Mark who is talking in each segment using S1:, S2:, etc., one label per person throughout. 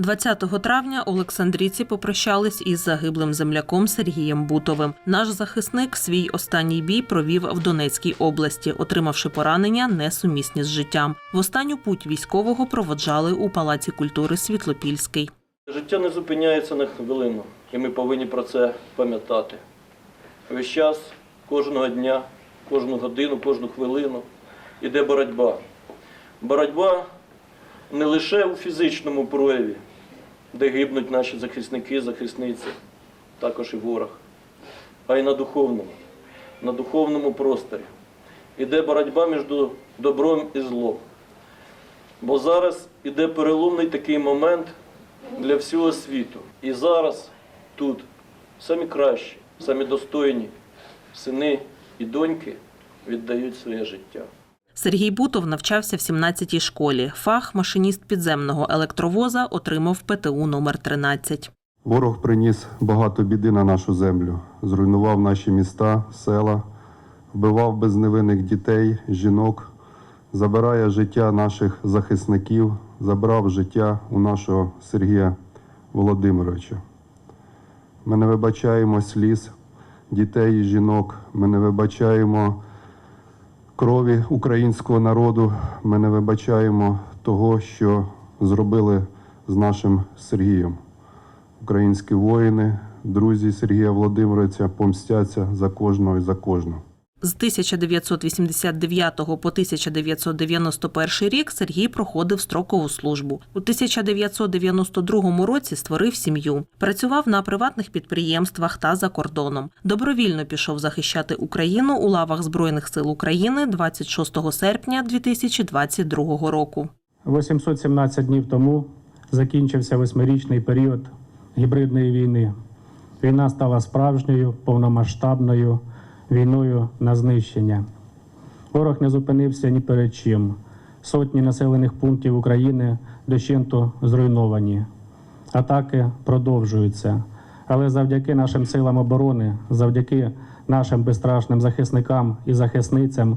S1: 20 травня Олександрійці попрощались із загиблим земляком Сергієм Бутовим. Наш захисник свій останній бій провів в Донецькій області, отримавши поранення несумісні з життям. В останню путь військового проводжали у Палаці культури Світлопільський.
S2: Життя не зупиняється на хвилину, і ми повинні про це пам'ятати. Весь час, кожного дня, кожну годину, кожну хвилину іде боротьба. Боротьба не лише у фізичному прояві, де гибнуть наші захисники, захисниці, також і ворог, а й на духовному, на духовному просторі. Іде боротьба між добром і злом. Бо зараз іде переломний такий момент для всього світу. І зараз тут самі кращі, самі достойні сини і доньки віддають своє життя.
S1: Сергій Бутов навчався в 17-й школі. Фах машиніст підземного електровоза отримав ПТУ номер 13.
S3: Ворог приніс багато біди на нашу землю, зруйнував наші міста, села, вбивав безневинних дітей, жінок, забирає життя наших захисників, забрав життя у нашого Сергія Володимировича. Ми не вибачаємо сліз дітей і жінок, ми не вибачаємо крові українського народу, ми не вибачаємо того, що зробили з нашим Сергієм. Українські воїни, друзі Сергія Володимировича помстяться за кожного і за кожного.
S1: З 1989 по 1991 рік Сергій проходив строкову службу. У 1992 році створив сім'ю, працював на приватних підприємствах та за кордоном. Добровільно пішов захищати Україну у лавах Збройних сил України 26 серпня 2022 року.
S4: 817 днів тому закінчився восьмирічний період гібридної війни. Війна стала справжньою, повномасштабною війною на знищення. Ворог не зупинився ні перед чим. Сотні населених пунктів України дощенту зруйновані. Атаки продовжуються. Але завдяки нашим силам оборони, завдяки нашим безстрашним захисникам і захисницям,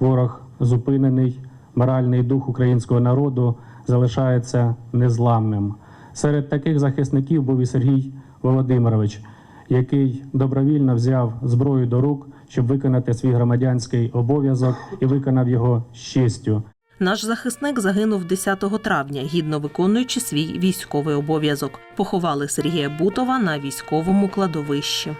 S4: ворог зупинений, моральний дух українського народу залишається незламним. Серед таких захисників був і Сергій Володимирович, який добровільно взяв зброю до рук, щоб виконати свій громадянський обов'язок і виконав його з честю.
S1: Наш захисник загинув 10 травня, гідно виконуючи свій військовий обов'язок. Поховали Сергія Бутова на військовому кладовищі.